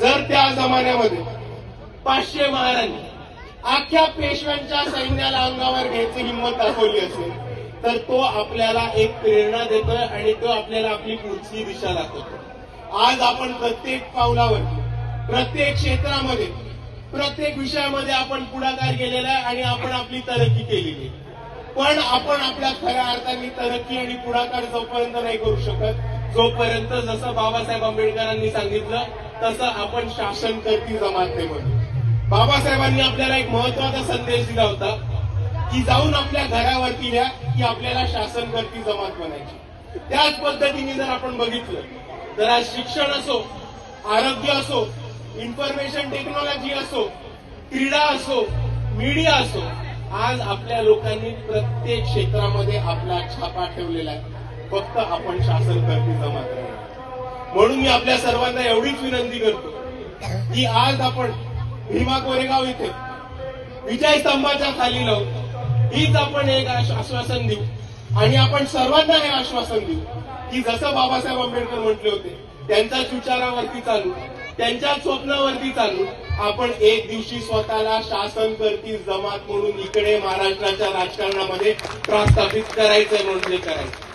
जर त्या जमान्यामध्ये पाचशे महाराणी अख्ख्या पेशव्यांच्या सैन्याला अंगावर घ्यायची हिंमत दाखवली असेल तर तो आपल्याला एक प्रेरणा देतोय आणि तो आपल्याला आपली पुढची दिशा दाखवतो आज आपण प्रत्येक पावलावर प्रत्येक क्षेत्रामध्ये प्रत्येक विषयामध्ये आपण पुढाकार केलेला आहे आणि आपण आपली तरक्की केलेली आहे. पण आपण आपल्या खऱ्या अर्थाने तरक्की आणि पुढाकार जोपर्यंत नाही करू शकत जोपर्यंत जसं बाबासाहेब आंबेडकरांनी सांगितलं तसं आपण शासन करती जमात बाबासाहेबांनी आपल्याला एक महत्त्वाचा संदेश दिला होता की जाऊन आपल्या घरावरती घ्या की आपल्याला शासन करती जमात बनायची त्याच पद्धतीने जर आपण बघितलं तर आज शिक्षण असो आरोग्य असो इन्फॉर्मेशन टेक्नॉलॉजी असो क्रीडा असो मीडिया असो आज आपल्या लोकांनी प्रत्येक क्षेत्रामध्ये आपला छापा ठेवलेला आहे. फक्त आपण शासन करती जमात म्हणून मी आपल्या सर्वांना एवढीच विनंती करतो की आज आपण भीमा कोरेगाव इथे विजय स्तंभाच्या खाली लावू. हीच आपण एक आश्वासन देऊ. आणि आपण सर्वांना हे आश्वासन देऊ की जसं बाबासाहेब आंबेडकर म्हटले होते त्यांच्याच विचारावरती चालू त्यांच्याच स्वप्नावरती चालू. आपण एक दिवशी स्वतःला शासन करती जमात म्हणून इकडे महाराष्ट्राच्या राजकारणामध्ये प्रस्थापित करायचं नोंदणी करायचं